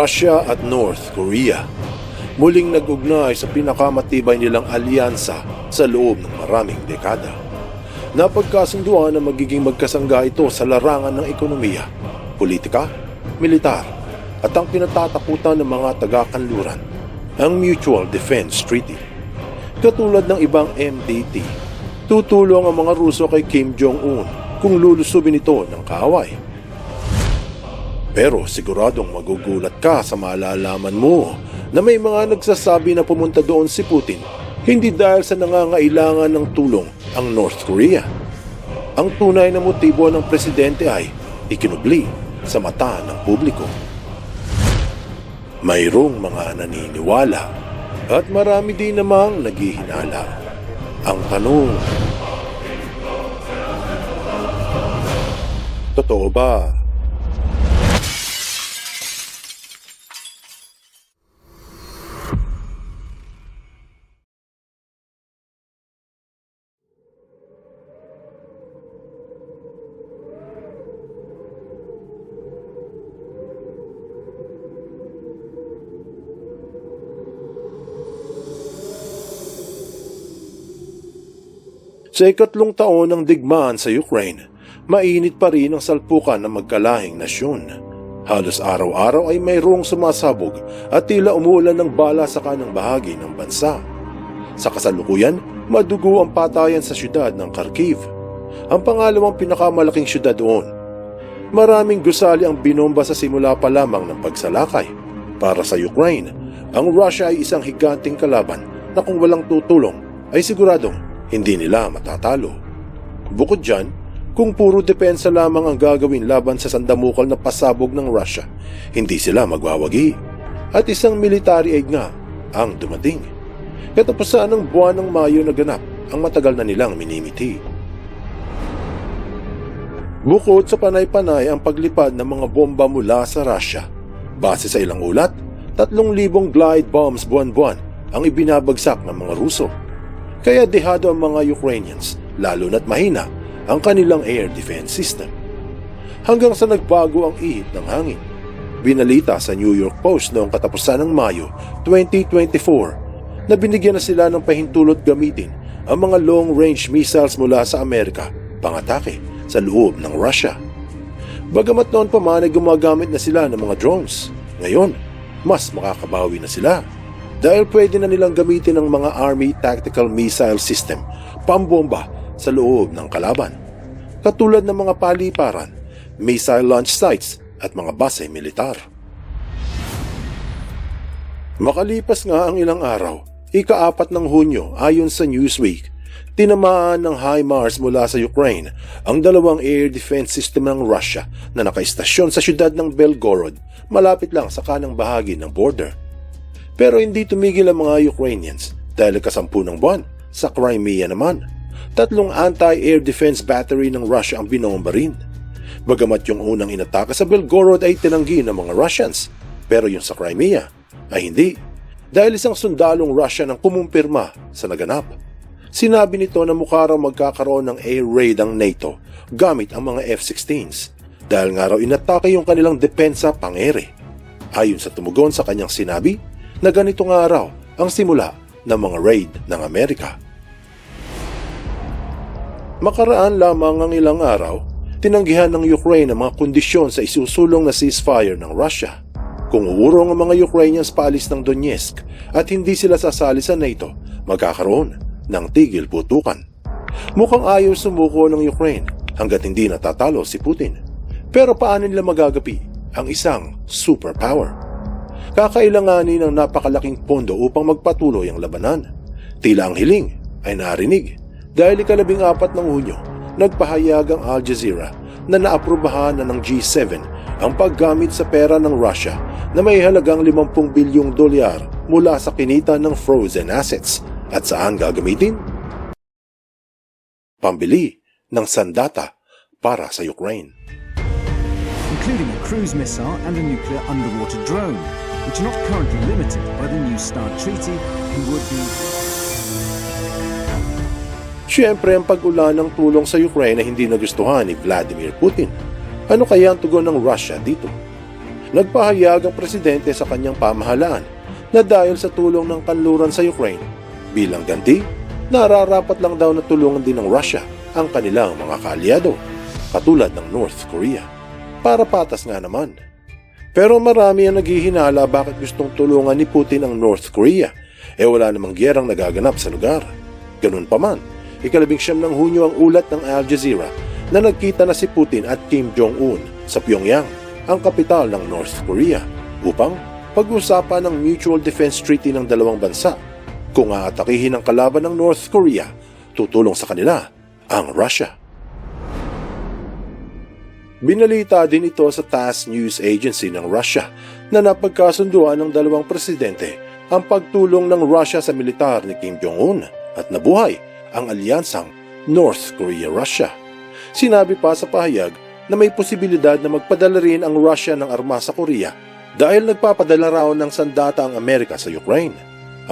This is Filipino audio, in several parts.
Russia at North Korea muling nag-ugnay sa pinakamatibay nilang alyansa sa loob ng maraming dekada. Napagkasunduan na magiging magkasangga ito sa larangan ng ekonomiya, politika, militar, at ang pinatatakutan ng mga taga-kanluran, ang Mutual Defense Treaty. Katulad ng ibang MDT, tutulong ang mga Ruso kay Kim Jong-un kung lulusubin ito ng kaaway. Pero siguradong magugulat ka sa malalaman mo na may mga nagsasabi na pumunta doon si Putin hindi dahil sa nangangailangan ng tulong ang North Korea. Ang tunay na motibo ng presidente ay ikinubli sa mata ng publiko. Mayroong mga naniniwala at marami din namang naghihinala. Ang tanong, Totoo ba Sa ikatlong taon ng digmaan sa Ukraine, mainit pa rin ang salpukan ng magkalahing nasyon. Halos araw-araw ay mayroong sumasabog at tila umuulan ng bala sa kanang bahagi ng bansa. Sa kasalukuyan, madugo ang patayan sa syudad ng Kharkiv, ang pangalawang pinakamalaking syudad doon. Maraming gusali ang binomba sa simula pa lamang ng pagsalakay. Para sa Ukraine, ang Russia ay isang higanting kalaban na kung walang tutulong ay siguradong hindi nila matatalo. Bukod dyan, kung puro depensa lamang ang gagawin laban sa sandamukal na pasabog ng Russia, hindi sila magwawagi. At isang military aid nga ang dumating. Katapusan ng buwan ng Mayo na ganap ang matagal na nilang minimiti. Bukod sa panay-panay ang paglipad ng mga bomba mula sa Russia, base sa ilang ulat, 3,000 glide bombs buwan-buwan ang ibinabagsak ng mga Ruso. Kaya dehado ang mga Ukrainians, lalo na't mahina ang kanilang air defense system. Hanggang sa nagbago ang ihip ng hangin. Binalita sa New York Post noong katapusan ng Mayo 2024 na binigyan na sila ng pahintulot gamitin ang mga long-range missiles mula sa Amerika pangatake sa loob ng Russia. Bagamat noon pa man ay gumagamit na sila ng mga drones, ngayon mas makakabawi na sila dahil pwede na nilang gamitin ang mga Army Tactical Missile System pambomba sa loob ng kalaban. Katulad ng mga paliparan, missile launch sites at mga base militar. Makalipas nga ang ilang araw, ikaapat ng Hunyo ayon sa Newsweek, tinamaan ng HIMARS mula sa Ukraine ang dalawang air defense system ng Russia na nakaistasyon sa syudad ng Belgorod malapit lang sa kanang bahagi ng border. Pero hindi tumigil ang mga Ukrainians dahil kasampu ng buwan sa Crimea naman. Tatlong anti-air defense battery ng Russia ang binomba rin. Bagamat yung unang inatake sa Belgorod ay tinanggi ng mga Russians, pero yung sa Crimea ay hindi. Dahil isang sundalong Russian ang kumumpirma sa naganap. Sinabi nito na mukha raw magkakaroon ng air raid ang NATO gamit ang mga F-16s dahil nga raw inatake yung kanilang depensa pang-ere. Ayon sa tumugon sa kanyang sinabi na ganito nga raw ang simula ng mga raid ng Amerika. Makaraan lamang ang ilang araw, tinanggihan ng Ukraine ang mga kondisyon sa isusulong na ceasefire ng Russia. Kung uurong ang mga Ukrainians paalis ng Donetsk at hindi sila sasali sa NATO, magkakaroon ng tigil putukan. Mukhang ayaw sumuko ng Ukraine hanggat hindi natatalo si Putin. Pero paano nila magagapi ang isang superpower? Kakailanganin ng napakalaking pondo upang magpatuloy ang labanan. Tila ang hiling ay narinig dahil ikalabing apat ng Hunyo, nagpahayag ang Al Jazeera na naaprubahan na ng G7 ang paggamit sa pera ng Russia na may halagang 50 bilyong dolyar mula sa kinita ng frozen assets at saan gagamitin? Pambili ng sandata para sa Ukraine. including a cruise missile and a nuclear underwater drone, which are not currently limited by the New START Treaty and would be Siyempre ang pag-ulan ng tulong sa Ukraine ay hindi nagustuhan ni Vladimir Putin. Ano kaya ang tugon ng Russia dito? Nagpahayag ang presidente sa kanyang pamahalaan na dahil sa tulong ng kanluran sa Ukraine, bilang ganti, nararapat lang daw na tulungan din ng Russia ang kanilang mga kaalyado, katulad ng North Korea. Para patas nga naman. Pero marami ang naghihinala bakit gustong tulungan ni Putin ang North Korea, e wala namang gyerang nagaganap sa lugar. Ganun pa man, ikalabing siyam ng Hunyo ang ulat ng Al Jazeera na nagkita na si Putin at Kim Jong-un sa Pyongyang, ang kapital ng North Korea, upang pag-usapan ng Mutual Defense Treaty ng dalawang bansa. Kung aatakihin ang kalaban ng North Korea, tutulong sa kanila ang Russia. Binalita din ito sa TASS News Agency ng Russia na napagkasunduan ng dalawang presidente ang pagtulong ng Russia sa militar ni Kim Jong-un at nabuhay ang alyansang North Korea-Russia. Sinabi pa sa pahayag na may posibilidad na magpadala rin ang Russia ng arma sa Korea dahil nagpapadala raw ng sandata ang Amerika sa Ukraine.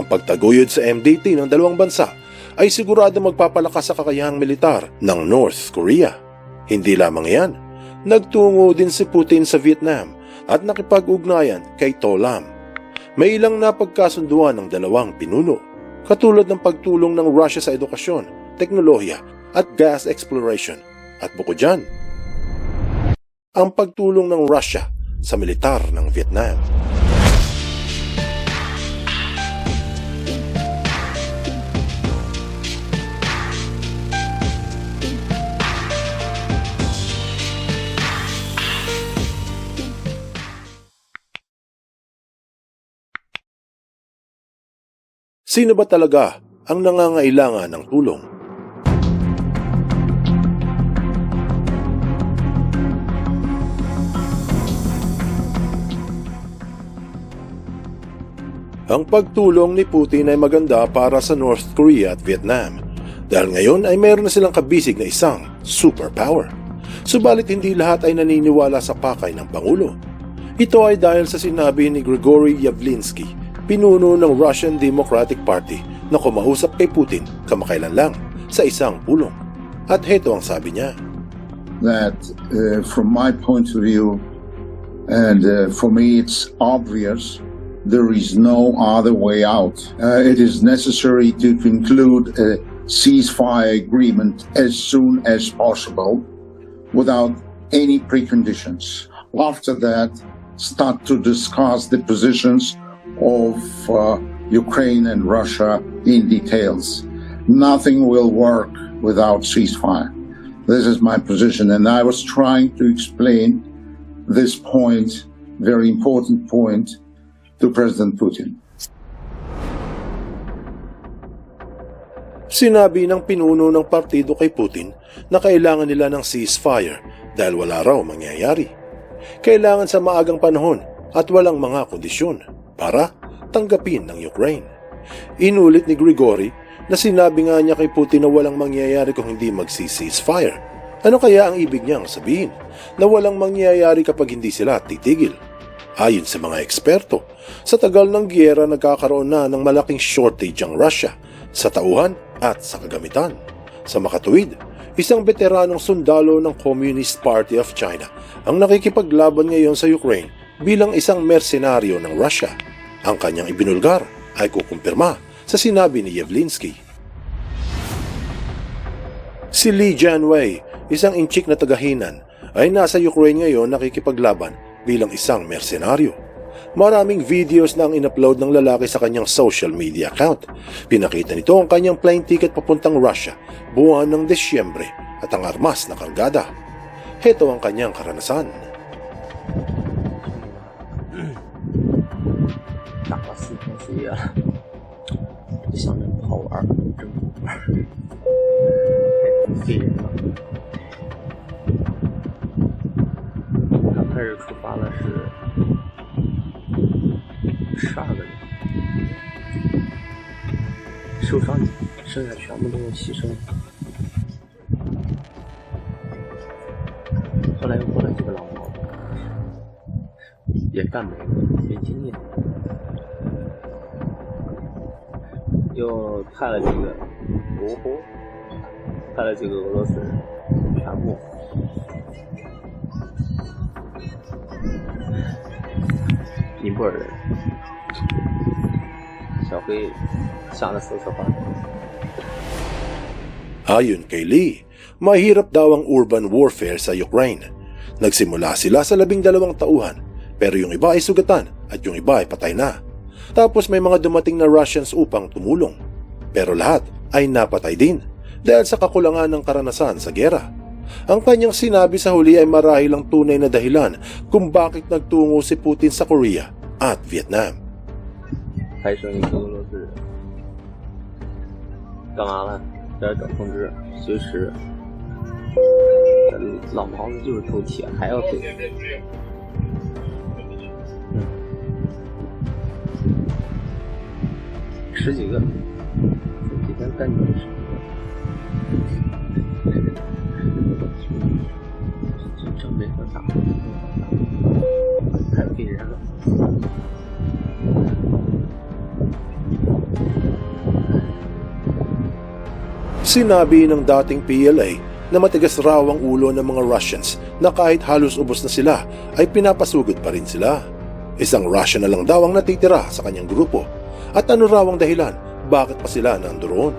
Ang pagtaguyod sa MDT ng dalawang bansa ay sigurado magpapalakas sa kakayahang militar ng North Korea. Hindi lamang yan, nagtungo din si Putin sa Vietnam at nakipag-ugnayan kay To Lam. May ilang napagkasunduan ng dalawang pinuno, katulad ng pagtulong ng Russia sa edukasyon, teknolohiya at gas exploration. At bukod dyan, ang pagtulong ng Russia sa militar ng Vietnam. Sino ba talaga ang nangangailangan ng tulong? Ang pagtulong ni Putin ay maganda para sa North Korea at Vietnam dahil ngayon ay meron na silang kabisig na isang superpower. Subalit hindi lahat ay naniniwala sa pakay ng Pangulo. Ito ay dahil sa sinabi ni Grigory Yavlinsky, pinuno ng Russian Democratic Party na kumausap kay Putin kamakailan lang sa isang pulong. At heto ang sabi niya. that uh, from my point of view, and uh, for me it's obvious, there is no other way out. Uh, it is necessary to conclude a ceasefire agreement as soon as possible without any preconditions. After that, start to discuss the positions of uh, Ukraine and Russia in details. Nothing will work without ceasefire. This is my position, and I was trying to explain this point, very important point, to President Putin. Sinabi ng pinuno ng partido kay Putin na kailangan nila ng ceasefire dahil wala raw mangyayari. Kailangan sa maagang panahon at walang mga kondisyon para tanggapin ng Ukraine. Inulit ni Grigory na sinabi nga niya kay Putin na walang mangyayari kung hindi magsi-ceasefire. Ano kaya ang ibig niyang sabihin? Na walang mangyayari kapag hindi sila titigil. Ayon sa mga eksperto, sa tagal ng giyera nagkakaroon na ng malaking shortage ang Russia sa tauhan at sa kagamitan. Sa makatuwid, isang veteranong sundalo ng Communist Party of China ang nakikipaglaban ngayon sa Ukraine bilang isang mersenaryo ng Russia. Ang kanyang ibinulgar ay kukumpirma sa sinabi ni Yevlinsky. Si Lee Janwei, isang inchik na tagahinan, ay nasa Ukraine ngayon nakikipaglaban bilang isang mersenaryo. Maraming videos na ang inupload ng lalaki sa kanyang social media account. Pinakita nito ang kanyang plane ticket papuntang Russia buwan ng Desyembre at ang armas na kargada. Heto ang kanyang karanasan. 天四夜了，就想着好玩，真不好玩儿，太费人了。刚开始出发的是十二个人，受伤几，剩下全部都是牺牲。后来又过来几个老毛，也干没了，没经验。又派了几个罗波，派了几个俄罗斯人，全部 一拨人。小黑想着说说话， Ayon kay Lee, mahirap daw ang urban warfare sa Ukraine. Nagsimula sila sa labing dalawang tauhan, pero yung iba ay sugatan at yung iba ay patay na. Tapos may mga dumating na Russians upang tumulong. Pero lahat ay napatay din dahil sa kakulangan ng karanasan sa gera. Ang kanyang sinabi sa huli ay marahil ang tunay na dahilan kung bakit nagtungo si Putin sa Korea at Vietnam. 开声一听就是干嘛了？在这找通知，随时。老毛子就是偷铁，还要飞。嗯， 十几个，这几天干净十几个。这这没多大，太费人了。 Sinabi ng dating PLA na matigas raw ang ulo ng mga Russians na kahit halos ubos na sila ay pinapasugod pa rin sila. Isang Russian na lang daw ang natitira sa kanyang grupo at ano raw ang dahilan bakit pa sila nandoon.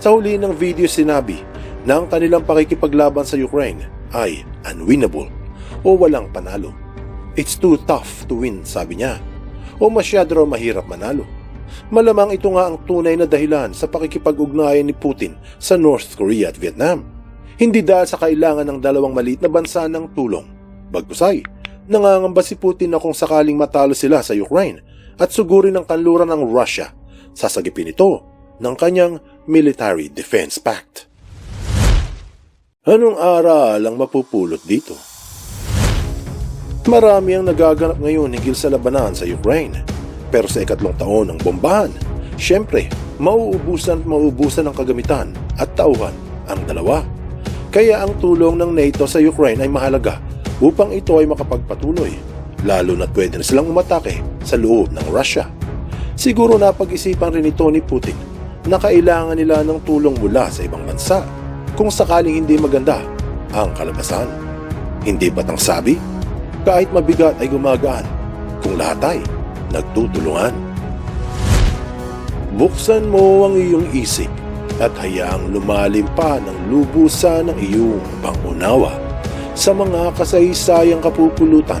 Sa huli ng video sinabi na ang kanilang pakikipaglaban sa Ukraine ay unwinnable o walang panalo. It's too tough to win sabi niya o masyado raw mahirap manalo. Malamang ito nga ang tunay na dahilan sa pakikipag-ugnayan ni Putin sa North Korea at Vietnam. Hindi dahil sa kailangan ng dalawang maliit na bansa ng tulong. Bagkusay, nangangamba si Putin na kung sakaling matalo sila sa Ukraine at sugurin ng kanluran ng Russia, sasagipin ito ng kanyang Military Defense Pact. Anong aral ang mapupulot dito? Marami ang nagaganap ngayon higil sa labanan sa Ukraine. Pero sa ikatlong taon ng bombahan, syempre, mauubusan at mauubusan ng kagamitan at tauhan ang dalawa. Kaya ang tulong ng NATO sa Ukraine ay mahalaga upang ito ay makapagpatuloy, lalo na't pwede na silang umatake sa loob ng Russia. Siguro napag-isipan rin ito ni Putin na kailangan nila ng tulong mula sa ibang bansa kung sakaling hindi maganda ang kalabasan. Hindi ba't ang sabi? Kahit mabigat ay gumagaan kung lahat ay nagtutulungan. Buksan mo ang iyong isip at hayaang lumalim pa ng lubusan ng iyong pangunawa sa mga kasaysayang kapupulutan